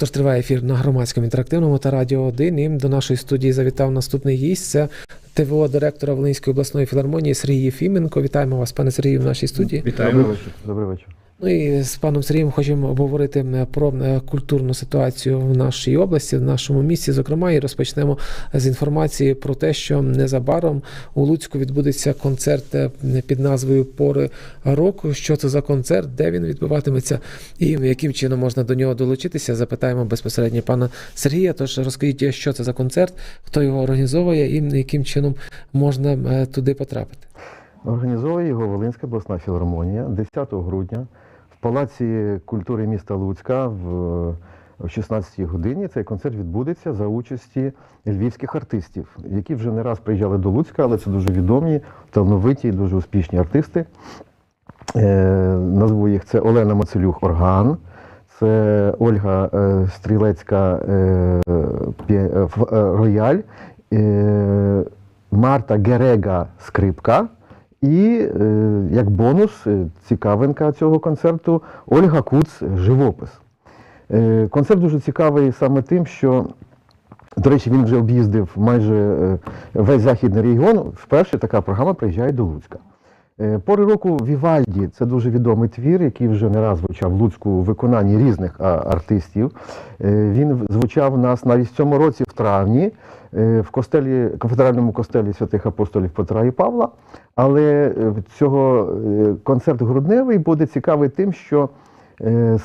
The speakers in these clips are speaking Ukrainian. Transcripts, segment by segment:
Тож триває ефір на громадському інтерактивному та радіо 1. І до нашої студії завітав наступний гість. Це ТВО директора Волинської обласної філармонії Сергій Єфіменко. Вітаємо вас, пане Сергію, в нашій студії. Вітаємо. Добрий вечір. Вечір. Ну з паном Сергієм хочемо обговорити про культурну ситуацію в нашій області, в нашому місті. Зокрема, і розпочнемо з інформації про те, що незабаром у Луцьку відбудеться концерт е, під назвою Пори року. Що це за концерт, де він відбуватиметься, і яким чином можна до нього долучитися? Запитаємо безпосередньо пана Сергія. Тож розкажіть, що це за концерт, хто його організовує і яким чином можна туди потрапити. Організовує його Волинська обласна філармонія 10 грудня Палаці культури міста Луцька в о 16 годині. Цей концерт відбудеться за участі львівських артистів, які вже не раз приїжджали до Луцька, але це дуже відомі, талановиті, і дуже успішні артисти. Е, назву їх це Олена Мацелюх Орган, це Ольга е, Стрілецька е, Рояль, Марта Герега Скрипка. І е, як бонус, е, цікавинка цього концерту Ольга Куц живопис. Е, концерт дуже цікавий саме тим, що, до речі, він вже об'їздив майже весь західний регіон. Вперше така програма приїжджає до Луцька. Е, Пори року Вівальді це дуже відомий твір, який вже не раз звучав в Луцьку у виконанні різних артистів. Е, Він звучав у нас навіть в цьому році, в травні, е, в костелі, кафедральному костелі святих апостолів Петра і Павла. Але цього концерт грудневий буде цікавий тим, що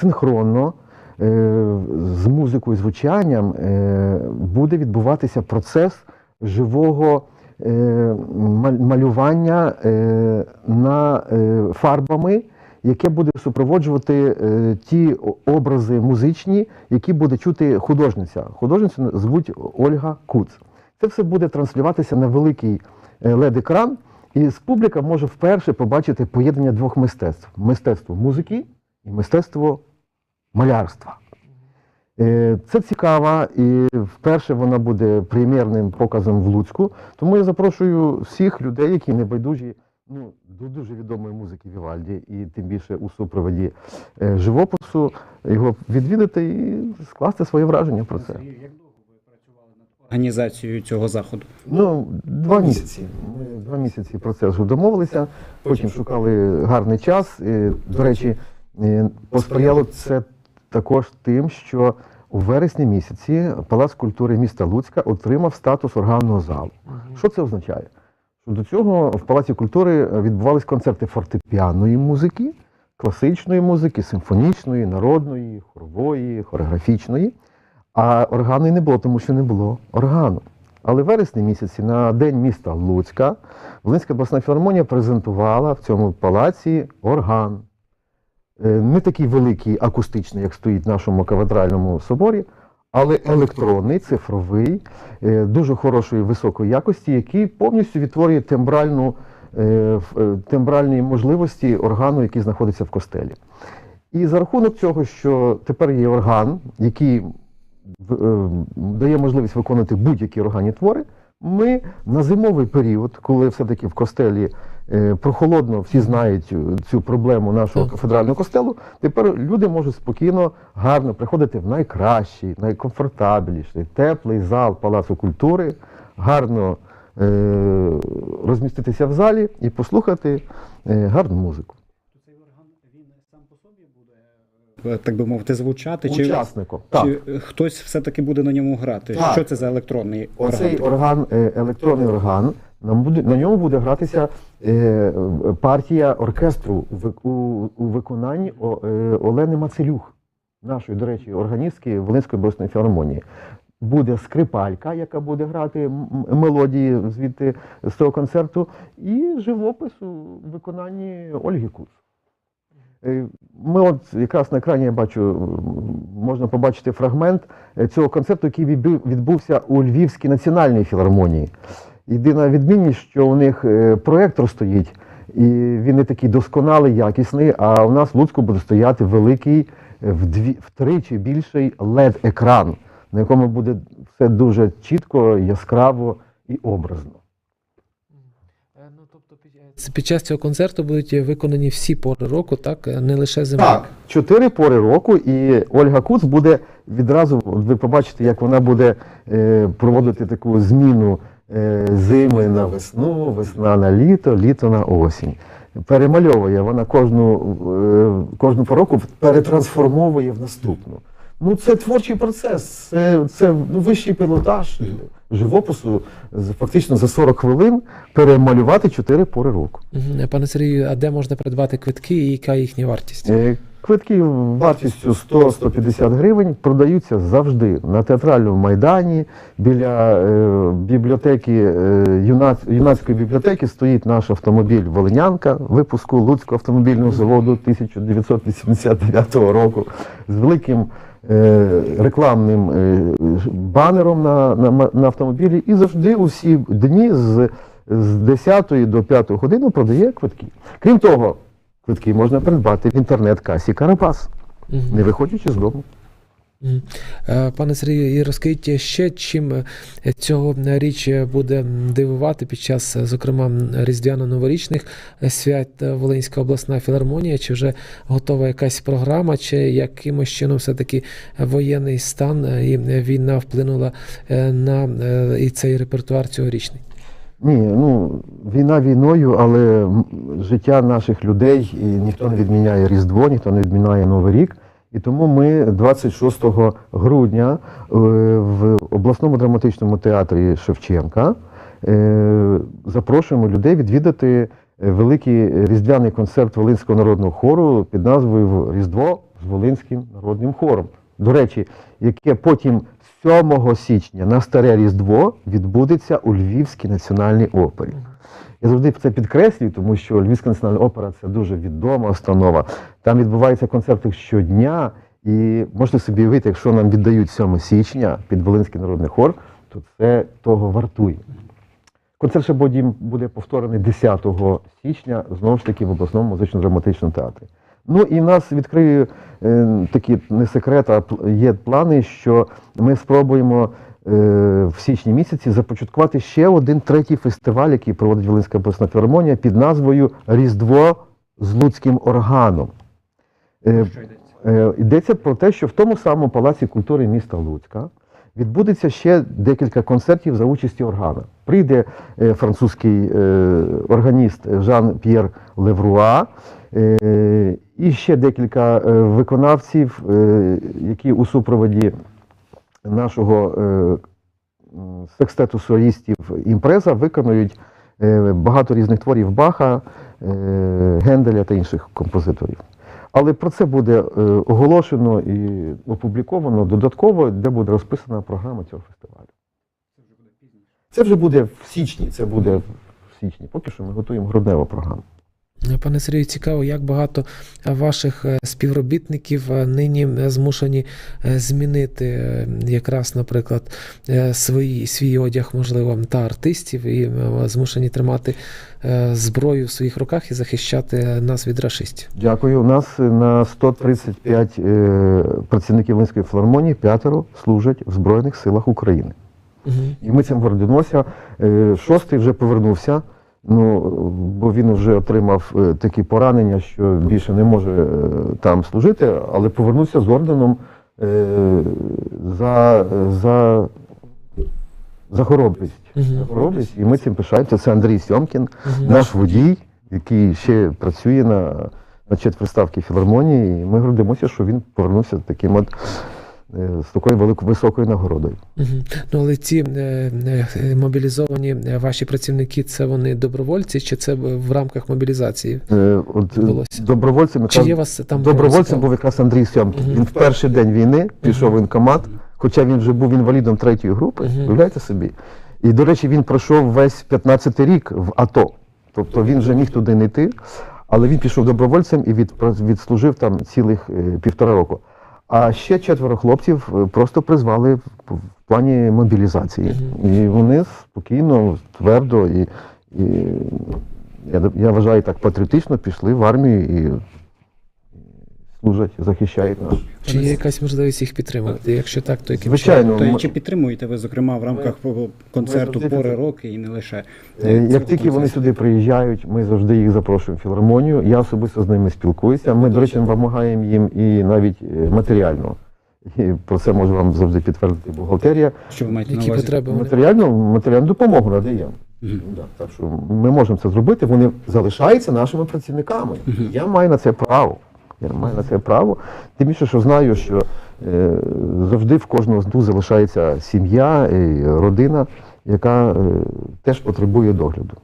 синхронно з музикою, звучанням буде відбуватися процес живого малювання е, на е, фарбами, яке буде супроводжувати е, ті образи музичні, які буде чути художниця. Художницю звуть Ольга Куц. Це все буде транслюватися на великий е, LED-екран, і публіка може вперше побачити поєднання двох мистецтв: мистецтво музики і мистецтво малярства. Е, Це цікаво, і вперше вона буде прем'єрним показом в Луцьку. Тому я запрошую всіх людей, які не байдужі ну, до дуже відомої музики Вівальді, і тим більше у супроводі е, живопису, його відвідати і скласти своє враження про це. Як довго ви працювали над організацією цього заходу? Ну, два місяці. Ми два місяці про це вже домовилися. Потім шукали гарний час. До речі, е, посприяло це також тим, що у вересні місяці Палац культури міста Луцька отримав статус органного залу. Що це означає? Що до цього в Палаці культури відбувались концерти фортепіаної музики, класичної музики, симфонічної, народної, хорової, хореографічної. А органу і не було, тому що не було органу. Але в вересні місяці на День міста Луцька Волинська обласна філармонія презентувала в цьому палаці орган. Е, Не такий великий, акустичний, як стоїть в нашому кафедральному соборі, але електронний, цифровий, е, дуже хорошої високої якості, який повністю відтворює тембральну, е, тембральні можливості органу, який знаходиться в костелі. І за рахунок цього, що тепер є орган, який дає можливість виконувати будь-які органні твори, ми на зимовий період, коли все-таки в костелі е, прохолодно, всі знають цю проблему нашого кафедрального костелу, тепер люди можуть спокійно, гарно приходити в найкращий, найкомфортабельніший, теплий зал Палацу культури, гарно е, розміститися в залі і послухати е, гарну музику. Цей орган він сам по собі буде, так би мовити, звучати, чи, Учасником. Так. чи хтось все-таки буде на ньому грати? Так. Що це за електронний Оцей орган? орган, е, електронний орган, нам буде, на ньому буде гратися е, партія оркестру в, у, у виконанні О- е, Олени Мацелюх, нашої, до речі, органістки Волинської обласної філармонії. Буде скрипалька, яка буде грати мелодії звідти з цього концерту, і живопис у виконанні Ольги Куц. Е, Ми от якраз на екрані я бачу, можна побачити фрагмент е, цього концерту, який відбувся у Львівській національній філармонії. Єдина відмінність, що у них е, проектор стоїть, і він не такий досконалий, якісний, а у нас в Луцьку буде стояти великий, вдві, втричі більший LED-екран, на якому буде все дуже чітко, яскраво і образно. Е, тобто, під- е, час цього концерту будуть виконані всі пори року, так не лише зима. Так, чотири пори року, і Ольга Куц буде відразу, ви побачите, як вона буде е, проводити таку зміну е, зими на весну, весна на літо, літо на осінь. Перемальовує вона кожну, е, кожну пору року перетрансформовує в наступну. Ну, це творчий процес, це, це ну, вищий пілотаж живопису фактично за 40 хвилин перемалювати чотири пори року. Пане Сергію, а де можна придбати квитки і яка їхня вартість? Квитки вартістю 100-150 гривень продаються завжди на театральному майдані. Біля е, бібліотеки е, юна- юнацької бібліотеки стоїть наш автомобіль Волинянка випуску Луцького автомобільного заводу 1989 року з великим е, рекламним е, банером на, на, на автомобілі. І завжди усі дні з, з 10 до 5 години продає квитки. Крім того, Квитки можна придбати в інтернет-касі Карапас, Мгм. не виходячи з дому. Е, Пане Сергію, і розкажіть ще, чим е, цього річ буде дивувати під час, е, зокрема, різдвяно-новорічних е, свят е, Волинська обласна філармонія, чи вже готова якась програма, чи якимось чином все-таки воєнний стан е, і війна вплинула е, на е, і цей репертуар цьогорічний? Ні, ну війна війною, але життя наших людей і ніхто не відміняє Різдво, ніхто не відміняє Новий рік. І тому ми 26 грудня е, в обласному драматичному театрі Шевченка е, запрошуємо людей відвідати е, великий різдвяний концерт Волинського народного хору під назвою Різдво з Волинським народним хором. До речі, яке потім 7 січня на Старе Різдво відбудеться у Львівській національній опері. Я завжди це підкреслюю, тому що Львівська національна опера це дуже відома установа. Там відбуваються концерти щодня, і можете собі уявити, якщо нам віддають 7 січня під Волинський народний хор, то це того вартує. Концерт ще буде повторений 10 січня, знову ж таки в обласному музично-драматичному театрі. Ну і в нас відкрию е, такі не секрет, а є плани, що ми спробуємо е, в січні місяці започаткувати ще один третій фестиваль, який проводить Волинська обласна філармонія під назвою Різдво з Луцьким органом. Е, Йдеться про те, що в тому самому палаці культури міста Луцька відбудеться ще декілька концертів за участі органа. Прийде е, французький е, органіст Жан-П'єр Левруа, е, і ще декілька виконавців, які у супроводі нашого секстету солістів імпреза виконують багато різних творів Баха, Генделя та інших композиторів. Але про це буде е, оголошено і опубліковано додатково, де буде розписана програма цього фестивалю. Це вже буде в січні. Це буде в січні. Поки що ми готуємо грудневу програму. Пане Сергію, цікаво, як багато ваших е, співробітників е, нині е, змушені е, змінити е, якраз, наприклад, е, свої, свій одяг, можливо, та артистів, і е, змушені тримати е, зброю в своїх руках і захищати нас від рашистів. Дякую. У нас на 135 е, працівників Волинської філармонії п'ятеро служать в Збройних силах України. Мгм. І ми цим гордимося. Е, Шостий вже повернувся. Ну, бо він вже отримав е, такі поранення, що більше не може е, там служити, але повернувся з орденом е, за, за, за хоробрість. За хоробрість. І ми цим пишаємося. Це Андрій Сьомкін, наш водій, який ще працює на, на четвертставки філармонії. І ми гордимося, що він повернувся таким от з такою великою високою нагородою. Мгм. Ну, але ці е, е, мобілізовані е, ваші працівники, це вони добровольці, чи це в рамках мобілізації? Е, От, е, Відбулося. добровольцем, Чи є вас там добровольцем був якраз Андрій Сьомкін. Мгм. Він в перший день війни пішов в воєнкомат, хоча він вже був інвалідом третьої групи, уявляєте собі. І, до речі, він пройшов весь 15-й рік в АТО. Тобто він вже міг туди не йти, але він пішов добровольцем і від, відслужив там цілих е, півтора року. А ще четверо хлопців е, просто призвали в, плані мобілізації. І вони спокійно, твердо і, і я, я вважаю так патріотично пішли в армію і служать, захищають нас. Чи є якась можливість їх підтримувати? Якщо так, то яким Звичайно, То ми- чи підтримуєте ви, зокрема, в рамках концерту завжди пори роки і не лише Е, Як тільки вони сюди приїжджають, ми завжди їх запрошуємо в філармонію. Я особисто з ними спілкуюся. Ми, до речі, допомагаємо їм і навіть е, матеріально. І про це може вам завжди підтвердити бухгалтерія. що ви маєте на які увазі? потреби? Матеріальну, матеріальну допомогу надаємо. Мгм. Да, так що ми можемо це зробити. Вони залишаються нашими працівниками. Я маю на це право. Я маю на це право. Тим більше, що знаю, що е, завжди в кожного з залишається сім'я, і родина, яка е, теж потребує догляду.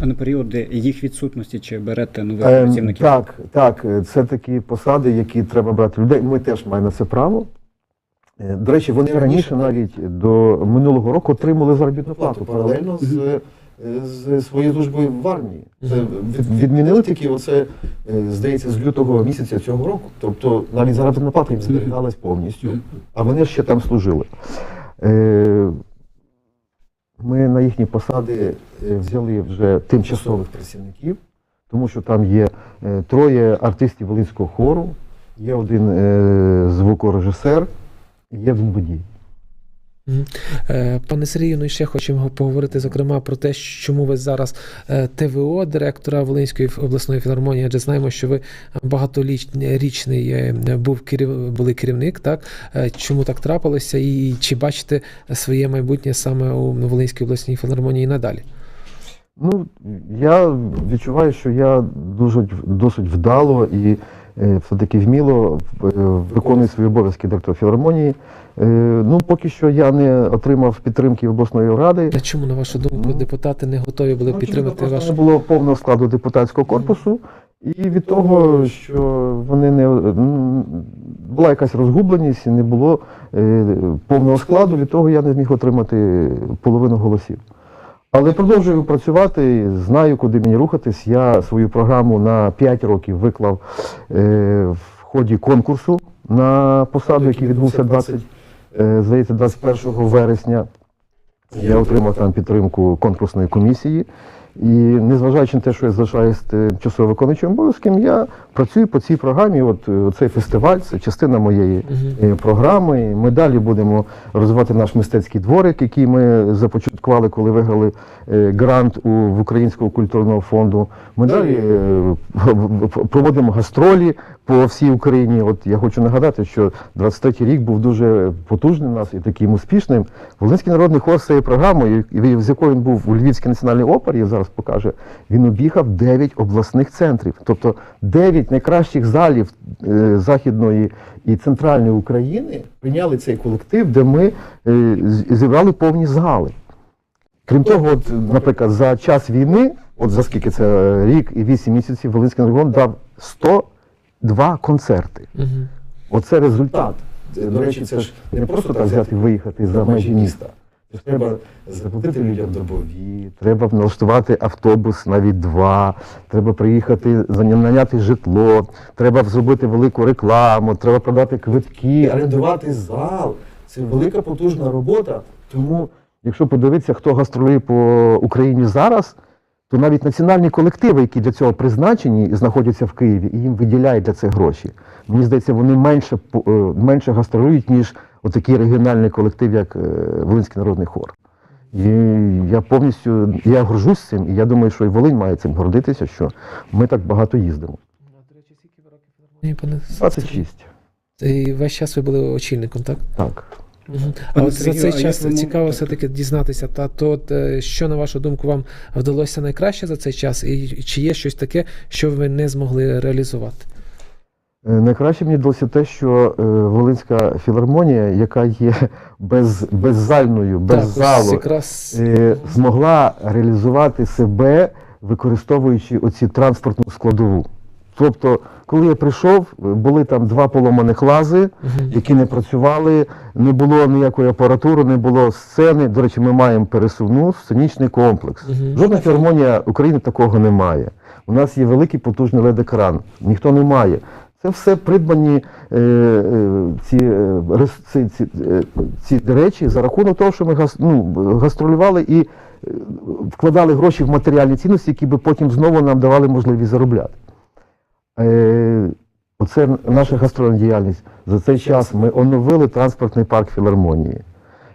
А на періоди їх відсутності чи берете нових Ем, працівників? так, так, е, це такі посади, які треба брати людей. Ми теж маємо на це право. Е, До речі, вони раніше навіть до минулого року отримали заробітну плату паралельно з, е, з своєю службою в армії. Це відмінили тільки оце, е, здається, з лютого місяця цього року. Тобто навіть плата їм зберігалась повністю, а вони ще там служили. Е, Ми на їхні посади взяли вже тимчасових працівників, тому що там є троє артистів Волинського хору, є один звукорежисер, є. Е, Пане Сергію, ну і ще хочемо поговорити, зокрема, про те, чому ви зараз е, ТВО, директора Волинської обласної філармонії, адже знаємо, що ви багаторічний е, був керів... були керівник, так? Е, Чому так трапилося, і чи бачите своє майбутнє саме у Волинській обласній філармонії надалі? Ну, я відчуваю, що я дуже досить вдало і е, все-таки вміло е, виконую свої обов'язки директора філармонії. Е, Ну, поки що я не отримав підтримки обласної ради. А чому, на вашу думку, Ну, депутати не готові були Ну, підтримати вашу? Не було повного складу депутатського корпусу, і від того, що вони не була якась розгубленість, не було е, повного складу, від того я не зміг отримати половину голосів. Але продовжую працювати, знаю, куди мені рухатись. Я свою програму на 5 років виклав е, в ході конкурсу на посаду, який відбувся 20, е, здається, 21 вересня. Я отримав там підтримку конкурсної комісії. І незважаючи на те, що я залишаюсь тимчасово виконуючим обов'язком, я працюю по цій програмі. От е, цей фестиваль це частина моєї Мгм. е, програми. Ми далі будемо розвивати наш мистецький дворик, який ми започаткували, коли виграли е, грант у в Українського культурного фонду. Ми далі е, проводимо гастролі по всій Україні. От я хочу нагадати, що 23-й рік був дуже потужним у нас і таким успішним. Волинський народний хор з цією програмою, з якою він був у Львівській національній опері, зараз покаже, він об'їхав 9 обласних центрів, тобто 9 найкращих залів е, Західної і центральної України прийняли цей колектив, де ми е, зібрали повні зали. Крім того, от, наприклад, за час війни, от за скільки це е, рік і 8 місяців, Волинський регіон дав 102 концерти. Мгм. Оце результат. До речі, це ж не просто так взяти і виїхати за межі міста. Це ж треба заплатити людям добові, треба налаштувати автобус навіть два, треба приїхати, наняти житло, треба зробити велику рекламу, треба продати квитки, орендувати зал. Це велика потужна робота. Тому, якщо подивитися, хто гастролює по Україні зараз, то навіть національні колективи, які для цього призначені і знаходяться в Києві, і їм виділяють для це гроші. Мені здається, вони менше, е, менше гастролюють, ніж отакий регіональний колектив, як е, Волинський народний хор. І я повністю я горжусь цим, і я думаю, що і Волинь має цим гордитися, що ми так багато їздимо. Ні, пане 26. І весь час ви були очільником, так? Так. Мгм. А от за цей а час як цікаво все-таки дізнатися, та то е, що на вашу думку вам вдалося найкраще за цей час, і чи є щось таке, що ви не змогли реалізувати? Е, Найкраще мені вдалося те, що Волинська філармонія, яка є без, беззальною, без так, залу, якраз змогла реалізувати себе, використовуючи оці транспортну складову. Тобто, коли я прийшов, були там два поломаних лази, які не працювали, не було ніякої апаратури, не було сцени. До речі, ми маємо пересувну сценічний комплекс. Жодна філармонія України такого не має. У нас є великий потужний LED-екран, ніхто не має. Це все придбані е, е, ці, е, ці, ці, е, ці речі за рахунок того, що ми гас, ну, гастролювали і е, вкладали гроші в матеріальні цінності, які би потім знову нам давали можливість заробляти. Е, Оце наша гастрольна діяльність. За цей час ми оновили транспортний парк філармонії.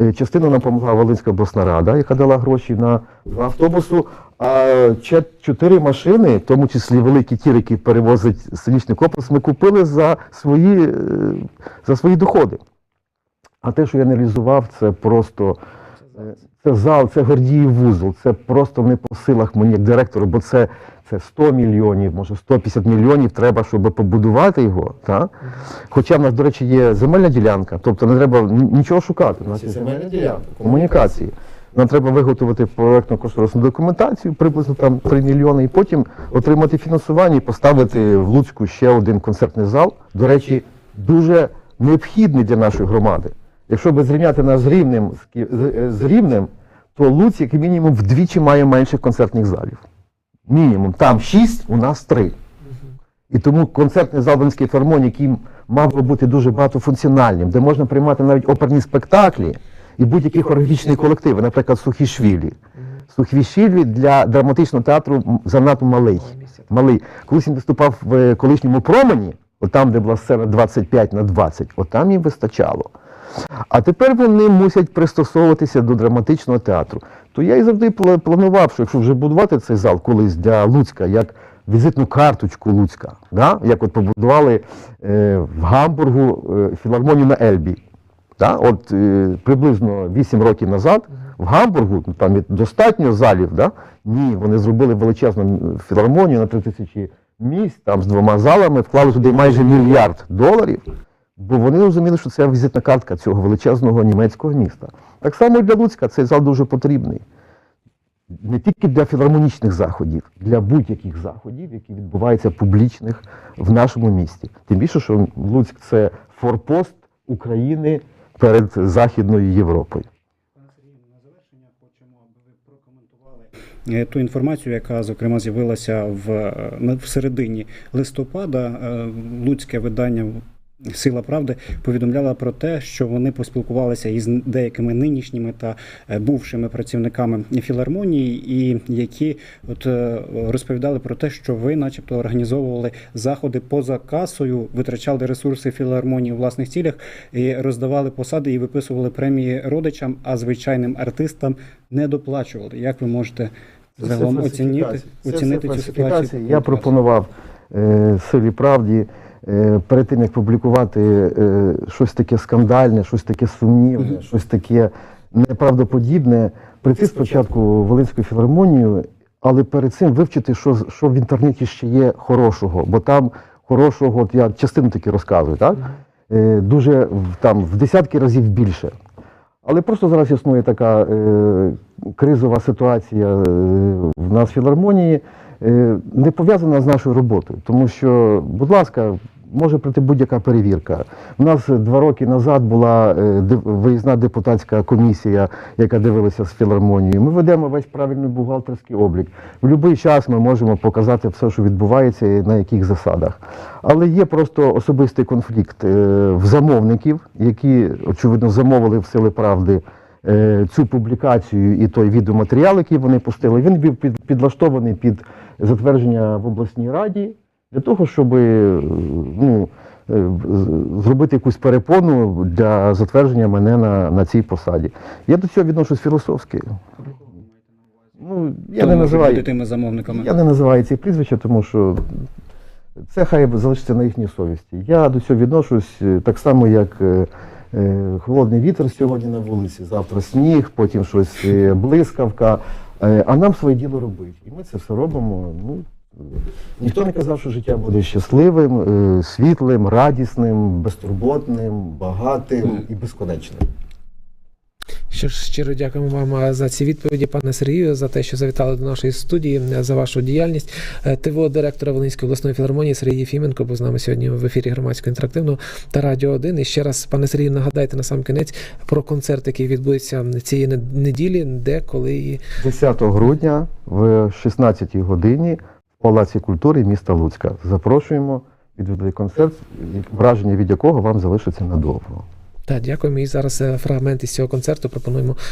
Е, Частину нам допомогла Волинська обласна рада, яка дала гроші на автобусу. А чотири машини, в тому числі великі ті, які перевозить сценічний корпус, ми купили за свої, е, за свої доходи. А те, що я не реалізував, це просто це зал, це Гордіїв вузол, це просто не по силах мені як директору, бо це, це 100 мільйонів, може 150 мільйонів треба, щоб побудувати його. Та? Хоча в нас, до речі, є земельна ділянка, тобто не треба нічого шукати. У нас є земельна ділянка, комунікації. Нам треба виготовити проєктну кошторисну документацію, приблизно там 3 мільйони, і потім отримати фінансування і поставити в Луцьку ще один концертний зал. До речі, дуже необхідний для нашої громади. Якщо би зрівняти нас з рівнем, з е, рівнем, то Луць, як мінімум, вдвічі має менше концертних залів. Мінімум. Там 6, у нас 3. І тому концертний зал Вінської філармонії, який мав би бути дуже багатофункціональним, де можна приймати навіть оперні спектаклі і будь-які хореографічні колективи, наприклад, Сухішвілі. Сухішвілі для драматичного театру занадто малий. Малий. Колись він виступав в е, колишньому промені, от там, де була сцена 25 на 20, от там їм вистачало. А тепер вони мусять пристосовуватися до драматичного театру. То я і завжди планував, що якщо вже будувати цей зал колись для Луцька, як візитну карточку Луцька, да? як от побудували е, в Гамбургу е, філармонію на Ельбі. Да? От е, приблизно 8 років назад в Гамбургу, там достатньо залів, да? ні, вони зробили величезну філармонію на 3 тисячі місць, там з двома залами, вклали туди майже мільярд доларів, бо вони розуміли, що це візитна картка цього величезного німецького міста. Так само і для Луцька цей зал дуже потрібний. Не тільки для філармонічних заходів, для будь-яких заходів, які відбуваються публічних в нашому місті. Тим більше, що Луцьк це форпост України перед Західною Європою. Пане Сергію, на завершення хочемо, аби ви прокоментували е, ту інформацію, яка зокрема з'явилася в, е, середині листопада. Е, Луцьке видання Сила правди повідомляла про те, що вони поспілкувалися із деякими нинішніми та е, бувшими працівниками філармонії, і які от е, розповідали про те, що ви, начебто, організовували заходи поза касою, витрачали ресурси філармонії у власних цілях і роздавали посади і виписували премії родичам, а звичайним артистам не доплачували. Як ви можете загалом оцінити, оцінити цю ситуацію? Я пропонував е, силі правді перед тим, як публікувати е, щось таке скандальне, щось таке сумнівне, щось таке неправдоподібне, прийти спочатку в Волинську філармонію, але перед цим вивчити, що, що в інтернеті ще є хорошого, бо там хорошого, от я частину таки розказую, так? Е, дуже там в десятки разів більше. Але просто зараз існує така е, кризова ситуація е, в нас в філармонії, е, не пов'язана з нашою роботою. Тому що, будь ласка, може прийти будь-яка перевірка. У нас два роки назад була е, виїзна депутатська комісія, яка дивилася з філармонією. Ми ведемо весь правильний бухгалтерський облік. В будь-який час ми можемо показати все, що відбувається і на яких засадах. Але є просто особистий конфлікт е, в замовників, які, очевидно, замовили в сили правди е, цю публікацію і той відеоматеріал, який вони пустили. Він був підлаштований під затвердження в обласній раді для того, щоб ну, е, зробити якусь перепону для затвердження мене на, на цій посаді. Я до цього відношусь філософськи. Ну, я не називаю. тими замовниками. Я не називаю ці прізвища, тому що це хай залишиться на їхній совісті. Я до цього відношусь е, так само, як е, холодний вітер сьогодні на вулиці, завтра сніг, потім щось блискавка. А нам своє діло робити. І ми це все робимо. Ну, ніхто не казав, що життя буде щасливим, е, світлим, радісним, безтурботним, багатим і безконечним. Що ж, щиро дякуємо вам за ці відповіді, пане Сергію, за те, що завітали до нашої студії, е, за вашу діяльність. Е, ТВО директора Волинської обласної філармонії Сергій Єфіменко був з нами сьогодні в ефірі громадського інтерактивного та радіо 1. І ще раз, пане Сергію, нагадайте на сам кінець про концерт, який відбудеться цієї неділі, де, коли і 10 грудня в 16 годині Палаці культури міста Луцька. Запрошуємо відвідати концерт, враження від якого вам залишиться надовго. Так, дякуємо. І зараз е, фрагмент із цього концерту пропонуємо